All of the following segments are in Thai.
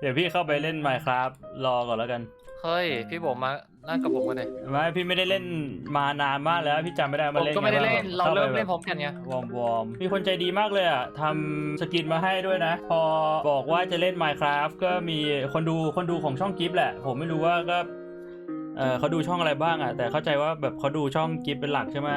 เดี๋ยวพี่เข้าไปเล่น Minecraft รอก่อนแล้วกัน เฮ้ย พี่ผมมานั่งกับผมกันเลยไม่พี่ไม่ได้เล่นมานานมากแล้ว พี่จำไม่ได้ผมามเล่นก็ไม่ได้งเล่น เราข้าไปเริ่มแบบเล่นพร้อมกันไงวอร์มวอร์มมีคนใจดีมากเลยอะทำสกินมาให้ด้วยนะ พอบอกว่าจะเล่น Minecraft ก็มีคนดูคนดูของช่องกิฟต์แหละ ผมไม่รู้ว่าก็เออเขาดูช่องอะไรบ้างอะแต่เข้าใจว่าแบบเขาดูช่องกิฟต์เป็นหลักใช่ไหม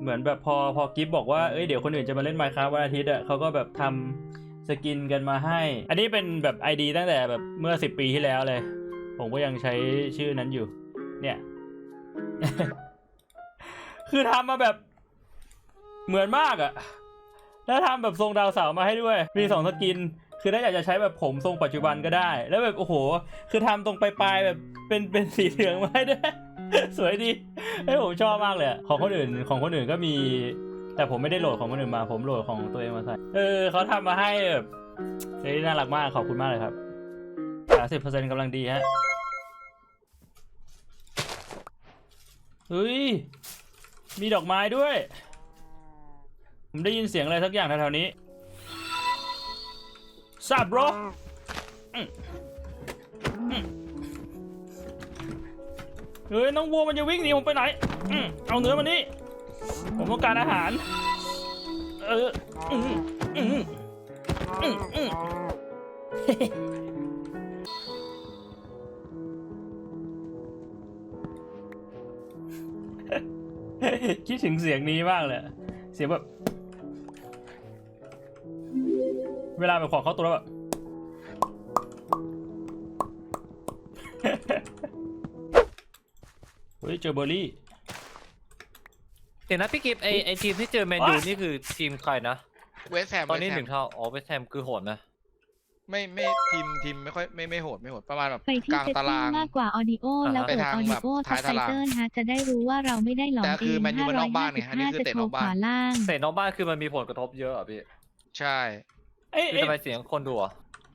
เหมือนแบบพอพอกิฟต์บอกว่าเอ้ยเดี๋ยวคนอื่นจะมาเล่น Minecraft วันอาทิตย์อะเขาก็แบบทำ สกินกันมาให้ อันนี้เป็นแบบ ID ตั้งแต่แบบเมื่อ 10 ปีที่แล้วเลย ผมก็ยังใช้ชื่อนั้นอยู่ เนี่ย คือทำมาแบบเหมือนมากอะแล้วทำแบบทรงดาวเสามาให้ด้วย มีสองสกิน คือถ้าอยากจะใช้แบบผมทรงปัจจุบันก็ได้ แล้วแบบโอ้โห คือทำตรงปลายๆแบบเป็นเป็นสีเหลืองมาให้ด้วย สวยดีเฮ้ยผมชอบมากเลย ของคนอื่นของคนอื่นก็มี แต่ผมไม่ได้โหลดของคนอื่นมา ผมโหลดของตัวเองมาใส่ เออเขาทำมาให้แบบเฮ้ยน่ารักมากขอบคุณมากเลยครับสามสิบเปอร์เซ็นต์กำลังดีฮะ เฮ้ย มีดอกไม้ด้วย ผมได้ยินเสียงอะไรสักอย่างแถวๆนี้ซาบโรเฮ้ยน้องวัวมันจะวิ่งหนีผมไปไหน เอาเนื้อมานี่ ผมต้องการอาหาร เอออืมอืมอืมอืมคิดถึงเสียงนี้มากเลย เสียงแบบ เวลาแบบของเขาตัวแล้วแบบเฮ้ยเจอเบอร์รี่ เดี๋ยวนะพี่กิฟต์ไอไอทีมที่เจอแมนยูว้านี่คือทีมใครนะ เวสแฮมตอนนี้เวสหแฮนึ่มงเท่าอ๋อเวสแฮมคือโหดนะ ไม่ไม่ทีมทีมไม่ค่อยไม่ไม่โหดไม่โหดประมาณแบบไปที่กลางเซตตาติ้รางงมากกว่า Audio อ่าฮะแล้วเปิดไปทาง Audio แบบทัท้าบยไตตารางเติลฮะจะได้รู้ว่าเราไม่ได้หลอมแต่เอคืองแมนยูมันนอกบ้านไงอันนี้คือ555เตะจะนโชอกว์บ้านขวาล่าง เตะนอกบ้านคือมันมีผลกระทบเยอะอะพี่ใช่เอ้ยคือเอ้ยทำไมเสียงคนดูอะ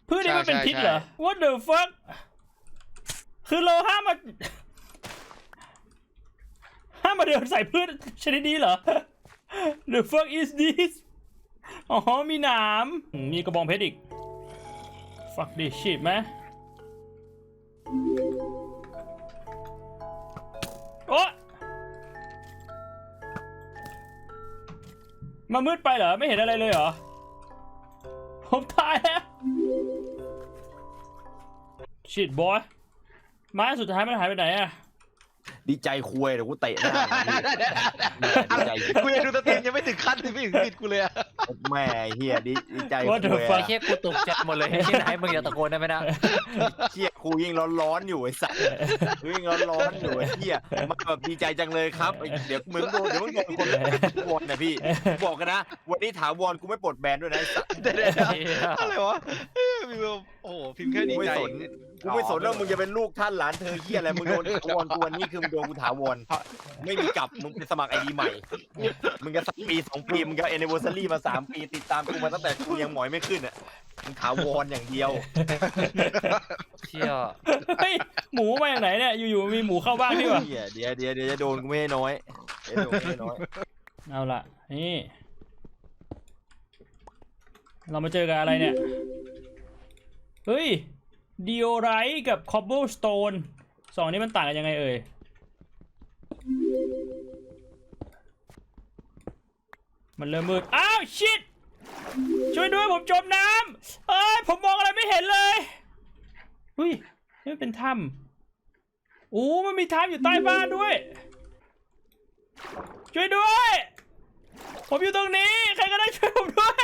พืชนี่มันเป็นใช่พิษใช่เหรอ What the fuck คือเราห้ามมาห้า มมาเดินใส่พืชชนิดนี้เหรอ The fuck is this อ๋อ มีหนาม มีกระบองเพชรอีก fuck this shit ไหมโอ๊ะมามืดไปเหรอ ไม่เห็นอะไรเลยเหรอ ผมตายแล้วชิดบอยไม้สุดท้ายมันหายไปไหนอะ ดีใจคุยเดี๋ยวกูเตะหน้าดีใจกูยังดูสตรีมยังไม่ถึงขั้นที่พี่ถึงติดกูเลยอะแม่เฮียดีดีใจ What the คุย fuck ไอ้เชี่ยกูตกใจหมดเลยที่ไหนมึงอย่าตะโกนได้ไหมนะเฮียครูยิ่งร้อนๆอยู่ไอ้สัสยิ่งร้อนๆอยู่ไอ้เฮียมาแบบดีใจจังเลยครับไอ้เดี๋ยวมึงโดนเดี๋ยวมึงโดนคนวอนนะพี่บอกกันนะวันนี้ถาวรกูไม่ปลดแบนด้วยนะไอ้สัสเดี๋ยวเดี๋ยวเดี๋ยวอะไรวะ เอ้ยมีแบบโอ้โหพิมพ์แค่กูดีไม่ใจสนกูไม่สนว่ามึงจะเป็นลูกท่านหลานเธอเฮียอะไรมึงโดนถาวรกูวันนี้คือมึงโดนกูถาวรไม่มีกลับมึงไปสมัครไอดีใหม่มึงก็สักปีสองปีมึงก็แอนนิเวอร์ซารีมาสามปีติดตามกูมาตั้งแต่กูยังหมอยไม่ขึ้นอะมึงถาวรอย่างเดียวเชี่ยเฮ้ยหมูมาจากไหนเนี่ยอยู่ๆมีหมูเข้าบ้านพี่วะเดี๋ยวเดี๋ยวเดี๋ยวเดี๋ยวจะโดนกูไม่ให้น้อยเดี๋ยวโดนไม่ให้น้อยเอาล่ะนี่ เรามาเจอกับอะไรเนี่ย เฮ้ยดิโอไรกับคอบเบิลสโตนสองนี้มันต่างกันยังไงเอ่ยมันเริ่มมืด อ้าวชิตช่วยด้วยผมจมน้ำเอ้ยผมมองอะไรไม่เห็นเลยอุ้ยนี่เป็นถ้ำโอ้มันมีถ้ำอยู่ใต้บ้านด้วย ช่วยด้วย ผมอยู่ตรงนี้ ใครก็ได้ช่วยผมด้วย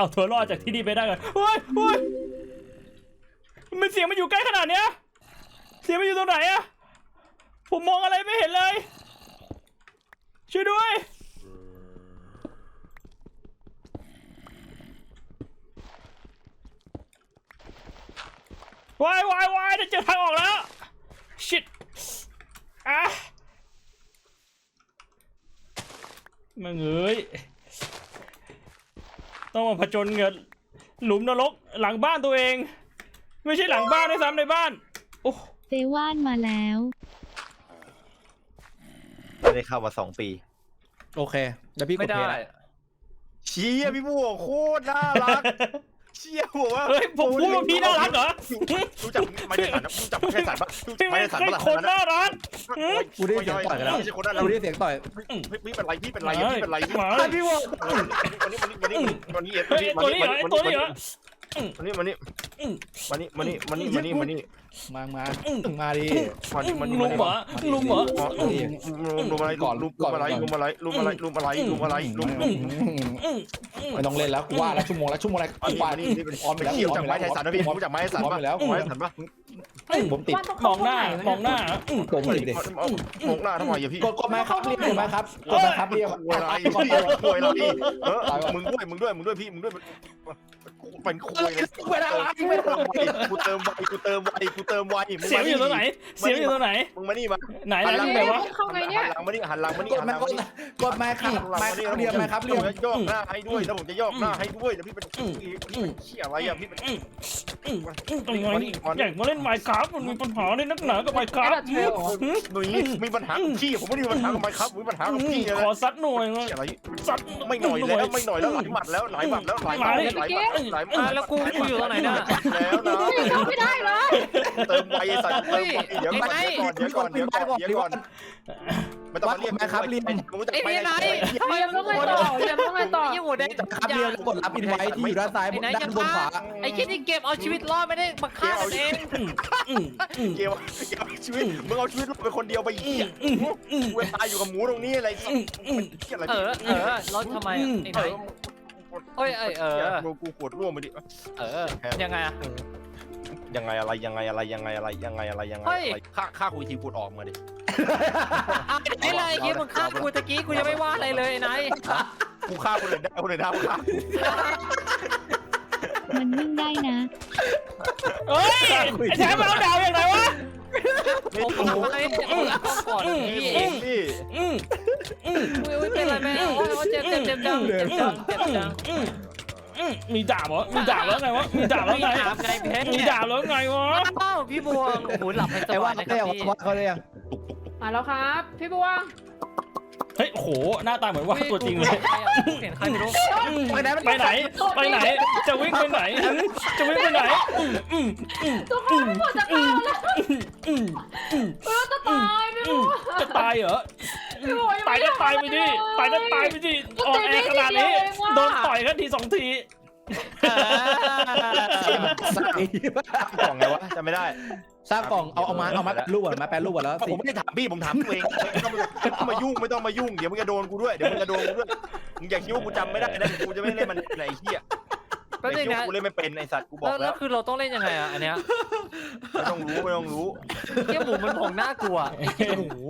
เอาตัวรอดจากที่นี่ไปได้ก่อนโอ้ยโอ้ยมันเสียงมันอยู่ใกล้ขนาดเนี้ย เสียงมันอยู่ตรงไหนอะผมมองอะไรไม่เห็นเลย ช่วยด้วย วายวายวายจะเจอทางออกแล้ว ชิตอะมึงเอ้ย ต้องมาผจญเงินหลุมนรกหลังบ้านตัวเอง ไม่ใช่หลังบ้านด้วยซ้ำในบ้าน โอ้เซว่านมาแล้ว ไม่ได้เข้ามาสองปี โอเค แล้วพี่กไม่ดได้เพลย์ละเชี่ยพี่บวงโคตรน่ารัก เชี่ยบอกว่าเฮ้ยผมพูดว่าพี่น่ารักเหรอรู้จักไม่ได้สันนะรู้จักไม่ได้สันปะพี่ไม่ไม่ได้สันใช่ปะคนน่ารักกูได้เสียงต่อยกันแล้วไม่ใช่คนน่ารักกูได้เสียงต่อยพี่เป็นไรพี่เป็นไรพี่เป็นไรพี่หมาไอพี่วงวันนี้วันนี้วันนี้วันนี้เฮ้ยตัวนี้เหรอไอ้ตัวนี้เหรอ วันนี้วันนี้วันนี้วันนี้วันนี้วันนี้วันนี้มามามาดิวันนี้วันนี้ลุงเหรอลุงเหรอลุมอะไรลุมลุมอะไรลุมอะไรลุมอะไรลุมอะไรลุมอะไรลุมไม่ต้องเล่นแล้วกูว่าแล้วชั่วโมงแล้วชั่วโมงแล้วอันกูนี้ว่าอันนี้นี่เป็นออมไปแล้วพี่รู้จักไม้ไทสันนะพี่รู้จักไม้ไทสันออมปะไปแล้วไม้ไทสันปะผมติดมองหน้ามองหน้าอืมกดติดดิมองหน้าทำไมอย่าพี่กดกดไหมครับเรียกกดไหมครับกดไหมครับเรียกคุยอะไรคุยอะไรพี่เออมึงด้วยมึงด้วยมึงด้วยพี่มึงด้วย เป็นคุยเลยไม่ได้ไม่ได้กูเติมไวกูเติมไวกูเติมไวเสียงอยู่ตรงไหน เสียงอยู่ตรงไหน มึงมานี่มาไหนไหนตรงไหนวะเข้าไงเนี่ยหันหลังมานี่หันหลังมานี่กดหันไหมหลังกมาดนี่กดไหมครับไหมครับเรียกไหมครับเรียกจะย่อหน้าให้ด้วยแล้วผมจะย่อหน้าให้ด้วยแล้วพี่เป็นเชี่ยอะไรอะพี่เป็นอืมอืมอืมตรงไหนอยากมาเล่นไมค์ครับมันมีปัญหาในนักหนากับไมค์ครับมีมีปัญหากับพี่ผมไม่ได้มีปัญหากับไมครับมีปัญหากับพี่ขอซัดหน่อยนะอะไรซัดไม่หน่อยแล้วไม่หน่อยแล้วหลายหมัดแล้วหลายหมัดแล้วหลายหมัดหลายหมัดหลายหมัดแล้วกูกูอยู่ตรงไหนเนี่ยแล้วนะไม่ได้เลยเติมไวสัตว์เติมไวเดี๋ยวก่อนเดี๋ยวก่อนเดี๋ยวก่อนเดี๋ยวก่อน ไม่ต้องมาเรียกมึงจะไอ้ไปนี่ไหนเรียมต้องไงต่อเรียมต้องไงต่อไอ้หัวแดงครับเรียกกดรับอินไว้ที่อยู่ด้านซ้ายด้านบนขวาไอ้คิดนี่เกมเอาชีวิตรอดไม่ได้มาฆ่ากันเองอืมอืมเกมเกมชีวิตมึงเอาชีวิตเป็นคนเดียวไปเหี้ยเวตายอยู่กับหมูตรงนี้อะไรอืมอืมอะไรเออเออแล้วทำไมไอ้ไหน เอ้ยเอ้ยเออ กูขวดร่วมไปดิ เออ ยังไงอะ ยังไงอะไรยังไงอะไรยังไงอะไรยังไงอะไรยังไงค่าค่าคุยทีกูออกมาดิไอ้ไรเกี้มึงฆ่ากูตะกี้กูยังไม่ว่าอะไรเลยไอ้ไหนกูฆ่าคนอื่นได้คนอื่นได้ฆ่ามันวิ่งได้นะ เฮ้ยไอ้แชมป์เอาดาวอย่างไรวะโอ้โหไอ้เอาก่อนพี่เองพี่อืมอืมอุ้ยเป็นไรแม่โอ้ยเจ็บเจ็บเจ็บจังเจ็บจังเจ็บจัง อืมอืมมีดาบเหรอมีดาบแล้วไงวะมีดาบแล้วไงถามไงเพชรมีดาบแล้วไงวะอ้าวพี่บวงโอ้โหหลับให้สแต่ว่าบายนะคได้รับพี่ว่าเขาได้ยังมาแล้วครับ พี่บวงเฮ้ยโอ้โหหน้าตาเหมือนว่าตัวจริงเลยเห็นใครไม่รู้อืมไปไหน ไปไหน จะวิ่งไปไหนอืมจะวิ่งไปไหนอืมอืมอืมทุกคนหมดจะตายแล้วอืมอืมเออจะตายพี่อืบมวงจะตายเหรอพี่บวงง ตายไม่ก็ตายไปดิตายก็ตายไปดิอ่อนแอขนาดนี้โดนต่อยกันทีสองทีกล่องไงวะจำไม่ได้สร้างกล่องเอาเอามาเอามาแปะรูปก่อนมาแปะรูปก่อนแล้วผมไม่ได้ถามพี่ผมถามตัวเองไม่ต้องมายุ่งไม่ต้องมายุ่งเดี๋ยวมึงจะโดนกูด้วยเดี๋ยวมึงจะโดนกูด้วยมึงอย่าคิดว่ากูจำไม่ได้นะกูจะไม่เล่นมันไหนเหี้ยแป๊บนึงนะกูเล่นไม่เป็นไอสัตว์กูบอแล้วกแล้แล้ววคือเราต้องเล่นยังไงอะอันเนี้ยไม่ต้องรู้ไม่ต้องรู้เกี้ยหมูมันผงน่ากลัวไอ้เกี้ยหมู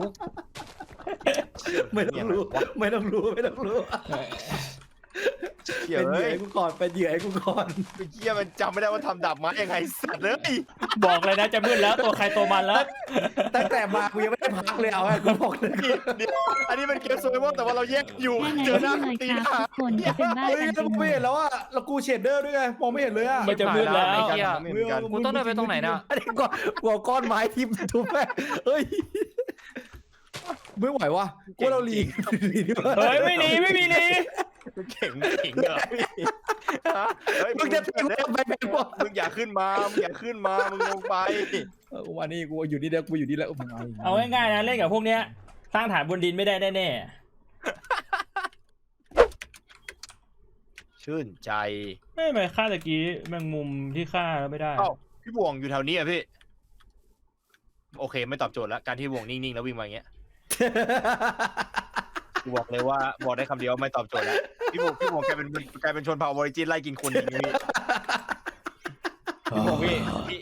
ไม่ต้องรู้ ไม่ต้องรู้ ไม่ต้องรู้เหี้ยเป็นเหยื่เอ้อยให้กูก่อน เป็นเหยื่อให้กูก่อนไอ้เหี้ยมันจำไม่ได้ว่าทำดาบไม้ยังไงสัตว์เลย บอกเลยนะจะมืดแล้วตัวใครตัวมันแล้ว ตั้งแต่มากูยังไม่ได้พักเลยเอาให้กูบอกเลย เดี๋ยวอันนี้เป็นเกมโซเวอร์แต่ว่าเราแยกอยู่แค่ไหนเจอหน้าที่เลยตีคหรับน้า ทุกคนจะเป็นบ้าเฮ้ยกันเรา Dạ, ไม่เห็นแล้วอะเรากูเชดเดอร์ด้วยไงมองไม่เห็นเลยอะมันจะมืดแล้วไม่เหมือนกันไม่เหมือนกันกูต้องเดินไปตรงไหนน่ะ อันนี้ก่อนกูเอาก้อนไม้ทิ่มทุบแม่เฮ้ย ไม่ไหววะกูเราลีกลีกดีกว่าเฮ้ยไม่หนีไม่มีหนีเก่งเก่งเหรอเฮ้ยมึงจะตีกูทำไมเป็นวะมึงอย่าขึ้นมามึงอย่าขึ้นมามึงลงไปเออกูมานี่กูอยู่นี่เดียวกูอยู่นี่แล้วเอาอีกเอาง่ายๆนะเล่นกับพวกเนี้ยสร้างฐานบนดินไม่ได้แน่ชื่นใจ ๆไม่ไปฆ่าตะกี้แมงมุมที่ฆ่าแล้วไม่ได้เอ้า พี่บวงอยู่แถวนี้อะพี่ โอเค ไม่ตอบโจทย์แล้ว การที่บวงนิ่งๆ แล้ววิ่งมาอย่างเงี้ย กูบอกเลยว่าบอกได้คำเดียวไม่ตอบโจทย์แล้วพี่บวงพี่บวงกลายเป็นกลายเป็นชนเผ่าออริจินไล่กินคนอย่างนี้พี่บวงพี่พี่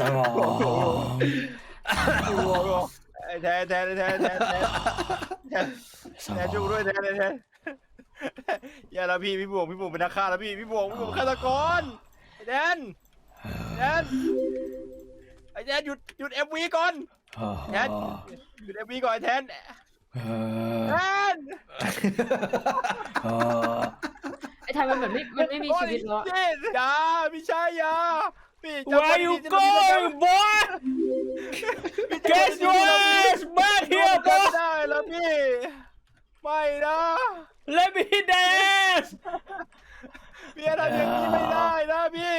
สมองพี่บวงแทนแทนแทนแทนแทนแทนแทนช่วยกูด้วยแทนแทนแทนอย่าละพี่พี่บวงพี่บวงเป็นนักฆ่าแล้วพี่พี่บวงพี่บวงฆาตกรแทนแทนไอ้แทนหยุดหยุดเอ็มวีก่อน แทนหยุดเอ็มวีก่อนไอ้แทนแทนไอ้ไทยมันเหมือนไม่มันไม่มีชีวิตแล้วอะโอ้ยเจ็ดอยาพี่ชายอยาพี่จำ Where ไว้ you ดีๆ going boy Get your ass back พี่ here จำไม่ boy ได้แล้วพี่ไม่นะ Let me hit the ass พี่ทำอย่างนี้ไม่ได้นะพี่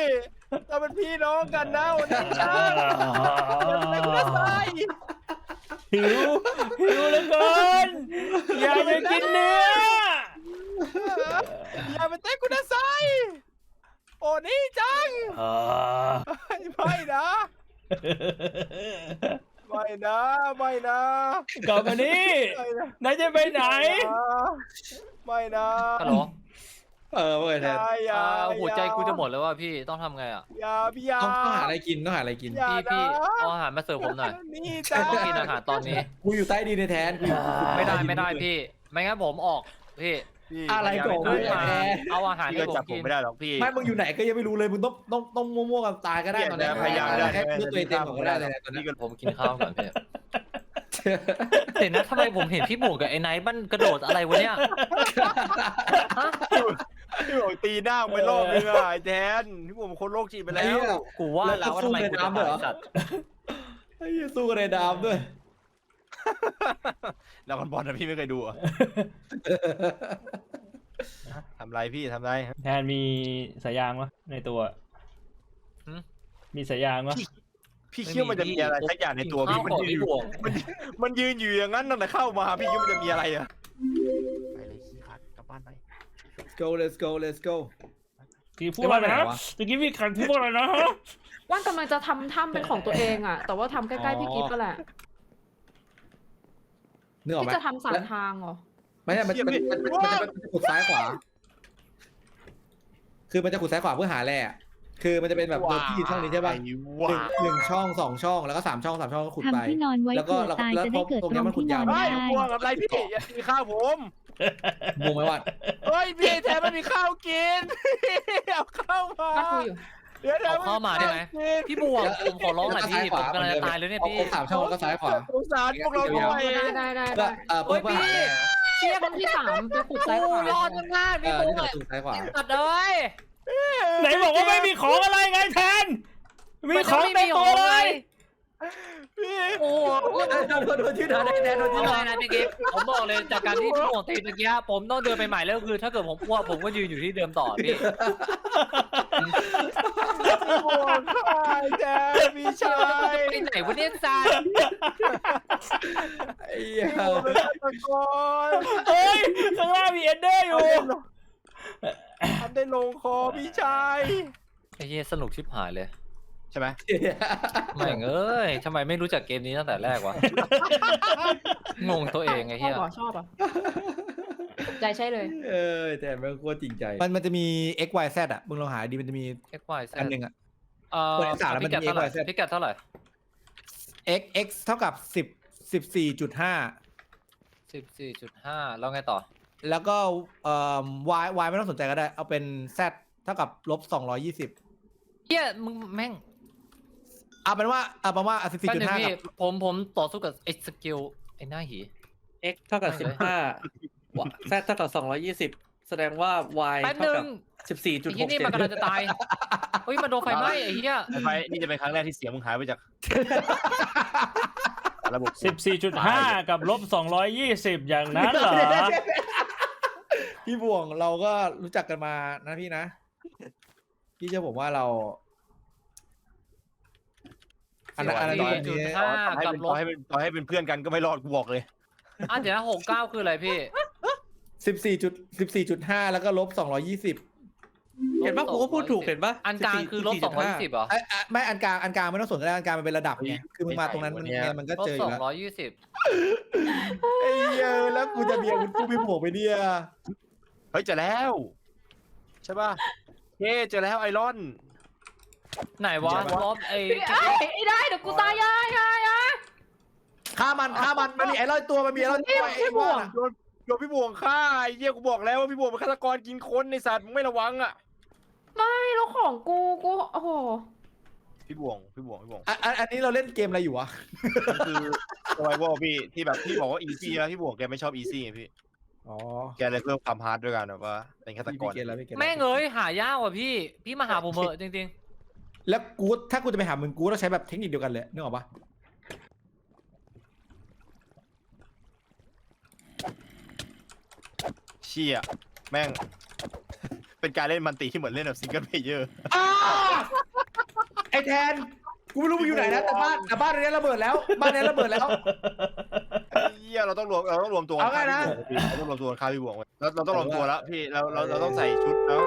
เราเป็นพี่น้องกันนะวันนี้นะอย่าเป็นคนตายหิวหิวเหลือเกินอยากจะกินเนื้ออย่าเป็นเต้กุนไซโอ้นี่จังอ่าไม่นะไม่นะไม่นะกลับมานี่ไม่นะนายจะไปไหน ไม่นะฮัลโหล เออเว้ยอแทนย่าอย่าอ่าหัวใจอย่ากูจะหมดแล้วว่าพี่ต้องทำไงอะอย่าพี่อยาต้องต้องหาอะไรกินต้องหาอะไรกินอย่าพี่พี่นะเอาอาหารมาเสิร์ฟผมหน่อยนี่ผจ้ามต้องกินอาหารตอนนี้ กูอยู่ใต้ดินในแทนกูอยู่ไม่ได้ไม่ได้พี่ ไม่งั้นผมออกพี่พี่อะไรก่อนขึ้นแหมาเอาอาหารพี่ให้ก็ผจับมผกิมนไม่ได้หรอกพี่ ไม่มึงอยู่ไหนก็ยังไม่รู้เลยมึงต้องต้องต้องมั่วๆกับตายก็ได้ตอนนี้เนี่ยพยายามได้ แค่เพื่อตัวเองเต็มของก็ได้เลยนะตอนนี้พี่ก็ผมกินข้าวก่อนพี่เห็นนะทำไมผมเห็นพี่หมูกับไอ้ไนท์มันกระโดดอะไรวะเนี่ย พี่บอกตีหน้าไปรอบนึงอะไอ้แทนพี่ผมคนโรคจิตไปแล้ไอ้เหี้วยกูว่าแล้วว่าทำไมกูจะตายสัตว์ไอ้เหี้ยสู้กันในดามด้วย แล้วมันบอลนะพี่ไม่เคยดูอะทำไรพี่ทำไรแทนมีสายยางวะในตัวมีสายยางวะพี่คิดว่ามันจะมีอะไรสักอย่างในตัวพี่มันข้าวของยืนพี่บวงมันยืนอยู่อย่างนั้นตั้งแต่เข้ามาพี่คิดว่ามันจะมีอะไรอะไปเลยขี้ขาดกลับบ้านไป go let's go let's go กี่พูดอะไรไอ้นะว่าไงวะตะกี้พี่ขันพูดอะไรนะฮะว่านกำลังจะทำถ้ำเป็นของตัวเองอะแต่ว่าทำใกล้ๆพี่กิฟต์ก็แหละนึกออกไหมพี่จะทำสามทางเหรอไม่ใช่มันมันมันมันมันจะมันจะขุดซ้ายขวา คือมันจะขุดซ้ายขวาเพื่อหาแร่อะ คือมันจะเป็นแบบเดิมที่ยืนช่องนี้ใช่ป่ะหนึ่งว้าหนึ่งช่องสองช่องแล้วก็สามช่องสามช่องก็ขุดไป ทำที่นอนไว้แล้วก็เผื่อตายแล้วจะได้เกิดตรงตเนี้รยงมันขุดที่นยาอวนไม่ได้กลัวกับอะไรพี่อย่าตีข้าวผมงงไหมว่าเฮ้ยพี่แทนไม่มีข้าวกินเอาข้าวมาบ้านกูอยู่เดี๋ยวเดี๋ยวเอาเข้ามาได้ไหม กินพี่บวงผมขอร้องหน่อยพี่ผมกำลังจะตายแล้วเนี่ยเอาพี่เอาสามช่องแล้วก็ซ้ายขวาสงสารพวกเราด้วยได้ได้ได้ก็ได้เออเพื่อเพื่อหาแร่เชี่ยคนที่สามไปขุดซ้ายขวารอดมากเอพี่อบวนี่งคือขุดซ้ายขวาตัดเลย ไหนบอกว่าไม่มีของอะไรไงแทน มีของเต็มตัวเลยพี่โอ้โหโดนโดนโดนที่โดนแดนโดนที่เอาโดไงนนะพี่กิฟต์ผมบอกเลยจากการที่พี่หมวกตีเมื่อกี้ผมต้องเดินไปใหม่แล้วคือ ถ้าเกิดผมอ้วกผมก็ยืนอยู่ที่เดิมต่อพี่บวกข้าแทนพี่ชายไปไหนวะเนี่ยซายไอ้เหี้ยพี่บวกเป็นฆาตกรเฮ้ยข้างล่างมีเอนเดอร์อยู่ทำได้ ลงคอพี่ชายไอ้เหี้ยสนุกชิบหายเลยใช่ไหมแม่งเอ้ยทำไมไม่รู้จักเกมนี้ตั้งแต่แรกวะ งงตัวเองไอ้ชอเหี้บยเหรอชอบเหรอใจใช่เลย เออแต่มันโคตรจริงใจมันมันจะมี x y z อะมึงลองหาดีมันจะมี x y z อันหนึ่งอะ เอ่อเปิดสามแล้วมันพิกัดเท่าไหร่มี XYZ พิกัดเท่าไหร่ x x เท่ากับสิบสิบสี่จุดห้าสิบสี่จุดห้าแล้วไงต่อ แล้วก็เอ่อ y y ไม่ต้องสนใจก็ได้ เอาเป็น z เท่ากับลบสองร้อยยี่สิบเหี้ยมึงแม่งเอาเป็นว่าเอาเป็นว่าสิบสี่แป๊บจุดนึงห้าพี่กับผมผมต่อสู้กับไอ้สกิลไอ้หน้าหี x เท่ากับไม่สิเลบยห้า z เท่ากับสองร้อยยี่สิบแสดงว่า y แป๊บเท่านึกับงสิบสี่จุดไอ้หที่กนี่เจ็ดมันกำลังจะตายเฮ้ยมันโดนไฟไหม้ไอ้เหี้ยไฟนี่จะเป็นครั้งแรกที่เสียงมึงหายไปจาก ระบบ 14.5 กับลบ 220 อย่างนั้นเหรอ พี่บวงเราก็รู้จักกันมานะพี่นะ พี่เชื่อผมว่าเรา อันนั้นอันนั้นสี่แบบจุดนี้ห้าต่อให้กับเป็นลต่อบให้เป็นต่อให้เป็นเพื่อนกันก็ไม่รอดกูบอกเลย อะเดี๋ยวนะหกเก้าคืออะไรพี่ สิบสี่จุดสิบสี่จุดห้าแล้วก็ลบสองร้อยี่สิบเห็นปะกูก็พูดถูกเห็นปะอันกลางคือลบสองร้อยยี่สิบเหรอไอ้ไอ้ไม่อันกลางอันกลางไม่ต้องสนก็ได้อันกลางมันเป็นระดับไงคือมึงมาตรงนั้นมันไม่ใช่ไงมันก็ลบเจออสอยู่งแล้วร้อยยี่สิบไอ้เหี้ยแล้วกูจะเบียร์คุณกูพี่บวกไปเนี่ย เฮ้ยเจอแล้ว ใช่ป่ะเฮ้เจอแล้วไอรอน ไหนวะลบไอ้ไอ้ไอ้ได้เดี๋ยวกูตายยายยายยายฆ่ามันฆ่ามันมันมีไอ้ร้อยตัวมันมีไอ้ร้อยตัวไอ้บวกโดนโดนพี่บวงฆ่าไอ้เหี้ยกูบอกแล้วว่าพี่บวงเป็นฆาตกรกินคนในสัตว์มึงไม่ระวังอะไม่แล้วของกูกูโอ้โหพี่บวงพี่บวงพี่บวงอะอะอันนี้เราเล่นเกมอะไรอยู่วะมันคือ survival พี่ที่แบบพี่บอกว่า easy นะพี่บวงแกไม่ชอบ easy ไงพี่ อ๋อแกเลยเพิ่มความ hard ด้วยกันแบบว่า เป็นฆาตพี่กร เกมแล้วพี่เกมแล้วแม่งเอ้ยหายากว่ะพี่ พี่มาหาผมเถอะจริง แล้วกูถ้ากูจะไปหามึงกูต้องใช้แบบเทคนิคเดียวกันเลยนึกออกปะเชี่ย แม่ง เป็นการเล่นมันตีที่เหมือนเล่นแบบซิงเกิลเพลเยอร์อ้าไอแทน กูไม่รู้มึงอยู่ไหนนะแต่บ้านแต่บ้านนี้ระเบิดแล้วบ้านนี้ระเบิดแล้ว เหี้ยเราต้องรวมเราต้องรวมตัวเอาไงนะเราต้องรวมตัวฆ่าพี่บวงไว้เราเราต้องรวมตัวแล้วพี่เราเราเราต้องใส่ชุดแล้ว